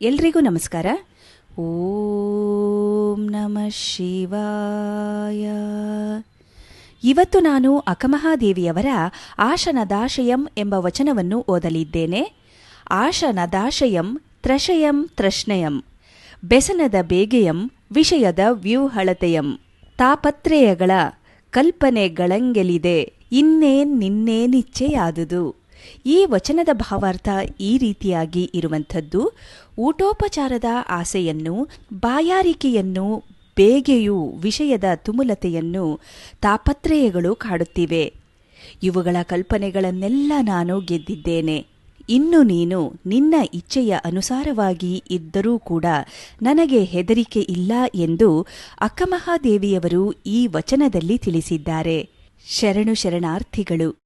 ಎಲ್ರಿಗೂ ನಮಸ್ಕಾರ. ಓಂ ನಮ ಶಿವಾಯ. ಇವತ್ತು ನಾನು ಅಕಮಹಾದೇವಿಯವರ ಆಶನದಾಶಯಂ ಎಂಬ ವಚನವನ್ನು ಓದಲಿದ್ದೇನೆ. ಆಶನದಾಶಯಂ, ತ್ರಶಯಂ, ತ್ರಶ್ನಯಂ, ಬೆಸನದ ಬೇಗೆಯಂ, ವಿಷಯದ ವ್ಯೂಹಳತೆಯಂ, ತಾಪತ್ರೇಯಗಳ ಕಲ್ಪನೆಗಳಂಗೆಲಿದೆ. ಇನ್ನೇನ್ ನಿನ್ನೇನಿಚ್ಛೆಯಾದುದು. ಈ ವಚನದ ಭಾವಾರ್ಥ ಈ ರೀತಿಯಾಗಿ ಇರುವಂಥದ್ದು, ಊಟೋಪಚಾರದ ಆಸೆಯನ್ನು, ಬಾಯಾರಿಕೆಯನ್ನು, ಬೇಗೆಯು, ವಿಷಯದ ತುಮುಲತೆಯನ್ನು, ತಾಪತ್ರಯಗಳು ಕಾಡುತ್ತಿವೆ. ಇವುಗಳ ಕಲ್ಪನೆಗಳನ್ನೆಲ್ಲ ನಾನು ಗೆದ್ದಿದ್ದೇನೆ. ಇನ್ನು ನೀನು ನಿನ್ನ ಇಚ್ಛೆಯ ಅನುಸಾರವಾಗಿ ಇದ್ದರೂ ಕೂಡ ನನಗೆ ಹೆದರಿಕೆ ಇಲ್ಲ ಎಂದು ಅಕ್ಕಮಹಾದೇವಿಯವರು ಈ ವಚನದಲ್ಲಿ ತಿಳಿಸಿದ್ದಾರೆ. ಶರಣು ಶರಣಾರ್ಥಿಗಳು